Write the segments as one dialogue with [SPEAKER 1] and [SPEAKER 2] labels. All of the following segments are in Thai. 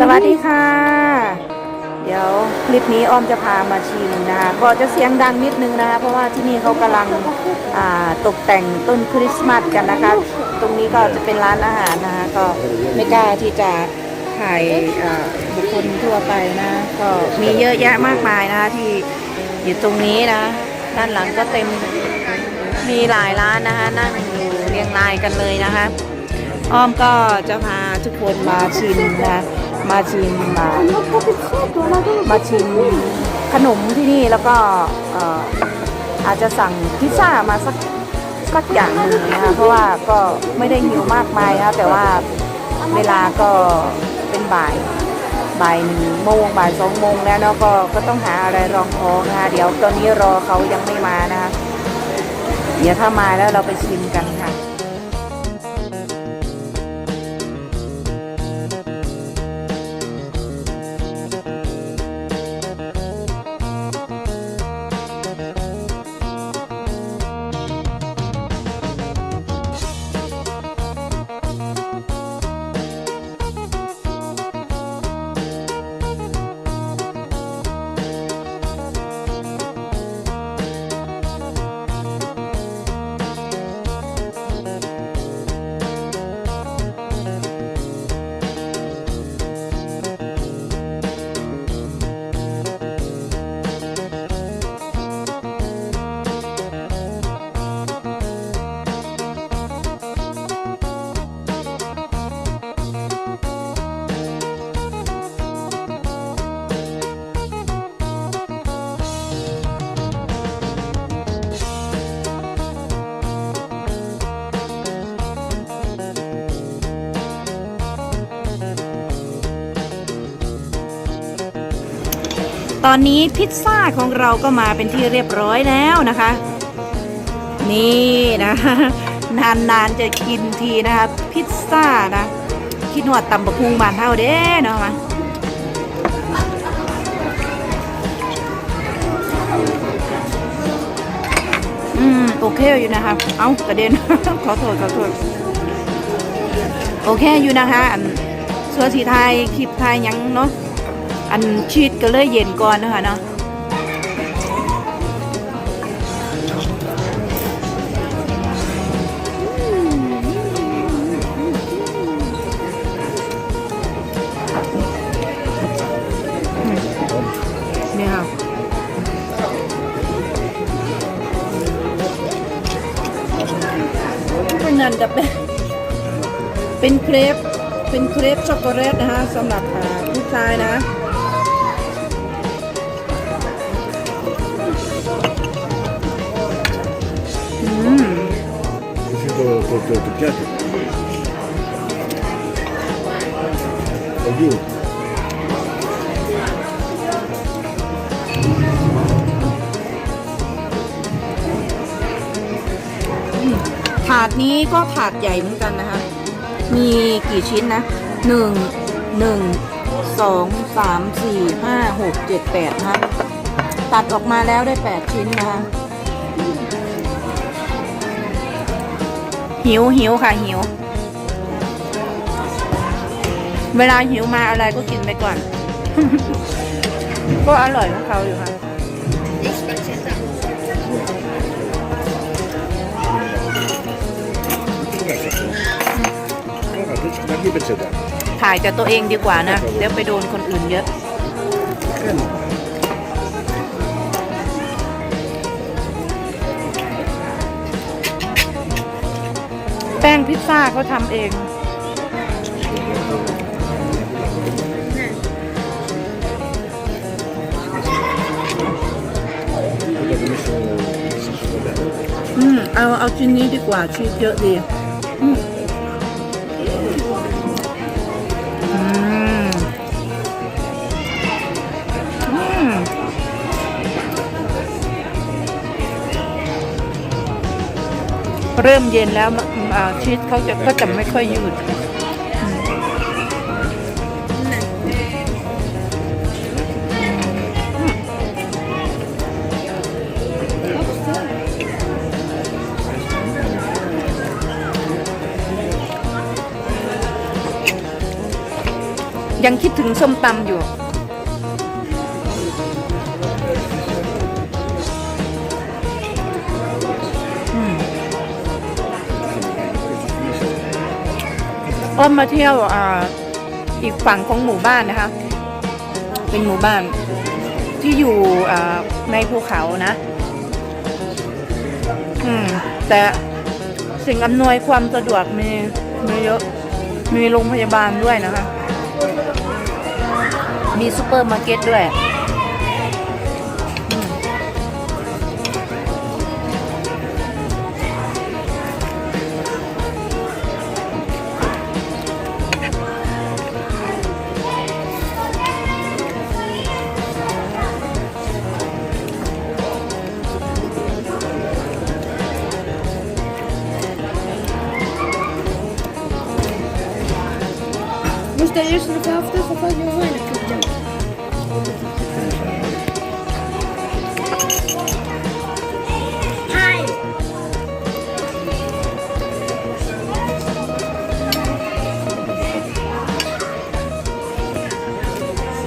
[SPEAKER 1] สวัสดีค่ะ เดี๋ยวคลิปนี้อ้อมจะพามาชิมนะคะก็จะเสียงดังนิดนึงนะคะเพราะว่าที่นี่เขากำลังตกแต่งต้นคริสต์มาสกันนะคะ ตรงนี้ก็จะเป็นร้านอาหารนะคะก็ไม่กล้าที่จะถ่ายบุคคลทั่วไปนะ ก็มีเยอะแยะมากมายนะคะที่อยู่ตรงนี้นะ ด้านหลังก็เต็มมีหลายร้านนะคะนั่งอยู่เรียงรายกันเลยนะคะอ้อมก็จะพาทุกคนมาชิมนะ มาชิมมามาชิมขนมที่นี่แล้วก็เอ่ออาจจะสั่งพิซซ่ามาสักสักอย่างหนึ่งนะคะเพราะว่าก็ไม่ได้หิวมากมายนะแต่ว่าเวลาก็เป็นบ่ายบ่ายหนึ่งโมงบ่ายสองโมงแล้วเนาะก็ก็ต้องหาอะไรรองท้องนะคะเดี๋ยวตอนนี้รอเขายังไม่มานะคะเดี๋ยวถ้ามาแล้วเราไปชิมกันค่ะ ตอนนี้พิซซ่าของเราก็มาเป็นที่เรียบร้อยแล้วนะคะ นี่นะนานๆจะกินทีนะคะพิซซ่านะคิดหนวดตำบะพุงบานเท่าเด้เนาะมาอืมโอเคอยู่นะคะ เอากระเด็น ขอโทษขอโทษโอเคอยู่นะคะเสื้อสีไทยคลิปไทยยังเนาะ อันชีดก็เลยเย็นก่อนนะคะเนาะนี่ค่ะนันจะเป็นเป็นเครปเป็นเครปช็อกโกแลตนะคะสำหรับผู้ชายนะ
[SPEAKER 2] Riuscito col tuo tocchiato? Aiuto.
[SPEAKER 1] ถาดนี้ก็ถาดใหญ่เหมือนกันนะคะ มีกี่ชิ้นนะหนึ่งหนึ่งสองสามสี่ห้าหกเจ็ดแปดนะคะตัดออกมาแล้วได้แปดชิ้นนะคะ หิวหิวค่ะหิว เวลาหิวมาอะไรก็กินไปก่อน ก็อร่อยของเขาอยู่ค่ะถ่ายแต่ตัวเองดีกว่านะ เดี๋ยวไปโดนคนอื่นเยอะ ป้งพิซซ่าเขาทำเอง
[SPEAKER 2] Quello che mi sono messo su da
[SPEAKER 1] อืม เอา เอาชิ้นนี้ดีกว่าชีสเยอะดี อืมอืมอืมเริ่มเย็นแล้วอ่า ชีสเขาจะก็จะไม่ค่อยยืดยยังคิดถึงส้มตำอยู่ อ้อมมาเที่ยวอ่าอีกฝั่งของหมู่บ้านนะคะ เป็นหมู่บ้านที่อยู่ในภูเขานะ อืม แต่สิ่งอำนวยความสะดวกมีมีเยอะ มีโรงพยาบาลด้วยนะคะ มีซูเปอร์มาร์เก็ตด้วย
[SPEAKER 3] Moest er eerst nog helft of had je nog weinig kunnen Hi.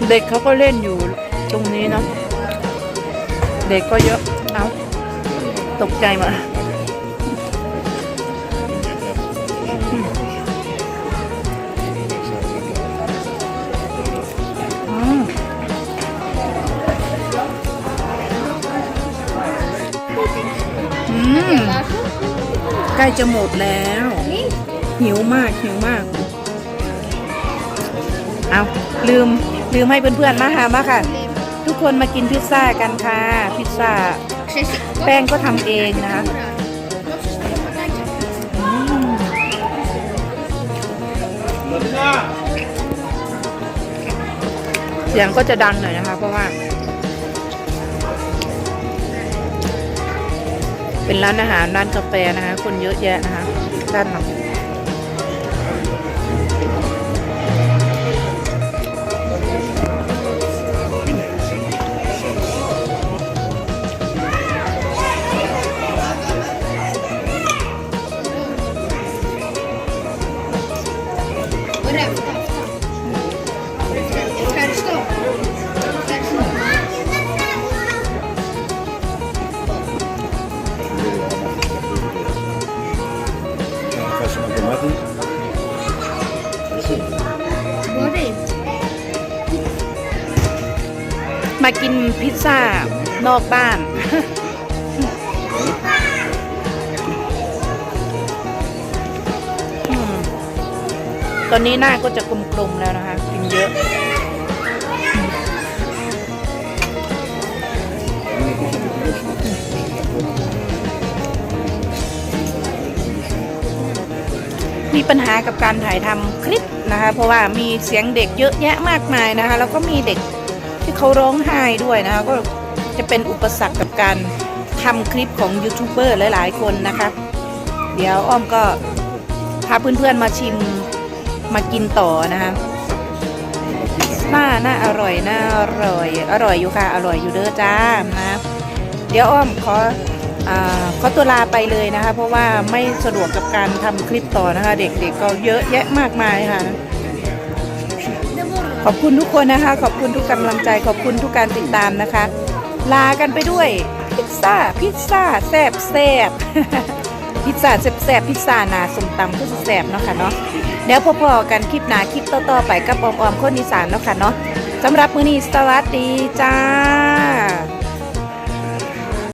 [SPEAKER 1] เด็กเขาก็เล่นอยู่ตรงนี้เนาะ เด็กก็เยอะ เอาตกใจหมา ใกล้จะหมดแล้ว หิวมากหิวมาก เอาลืมลืมให้เพื่อนๆมาหามาค่ะ ทุกคนมากินพิซซ่ากันค่ะ พิซซ่า แป้งก็ทำเองนะคะเสียงก็จะดังหน่อยนะคะ เพราะว่า เป็นร้านอาหารร้านกาแฟนะคะ คนเยอะแยะนะคะด้านหลัง มากินพิซซ่านอกบ้าน ตอนนี้หน้าก็จะกลมๆแล้วนะคะ กินเยอะมีปัญหากับการถ่ายทำคลิปนะคะ เพราะว่ามีเสียงเด็กเยอะแยะมากมายนะคะ แล้วก็มีเด็ก ที่เขาร้องไห้ด้วยนะคะก็จะเป็นอุปสรรคกับการทำคลิปของยูทูบเบอร์หลาย ๆ คนนะคะ เดี๋ยวอ้อมก็พาเพื่อน ๆ มาชิมมากินต่อนะคะน่าน่าอร่อยน่าอร่อย อร่อยอยู่ค่ะ อร่อยอยู่เด้อจ้านะ เดี๋ยวอ้อมขออขอตัวลาไปเลยนะคะ เพราะว่าไม่สะดวกกับการทำคลิปต่อนะคะ เด็กๆก็เยอะแยะมากมายค่ะ ขอบคุณทุกคนนะคะ ขอบคุณทุกกำลังใจขอบคุณทุกการติดตามนะคะ ลากันไปด้วย พิซซ่า พิซซ่าแซบแซบพิซซ่าแซบแซบพิซซ่าหนาสมตำก็แซบเนาะค่ะเนาะเดี๋ยวพอๆกันคลิปหนาคลิปต่อๆไปกับออมๆคนอีสานเนาะค่ะเนาะสำหรับมื้อนี้สวัสดีจ้า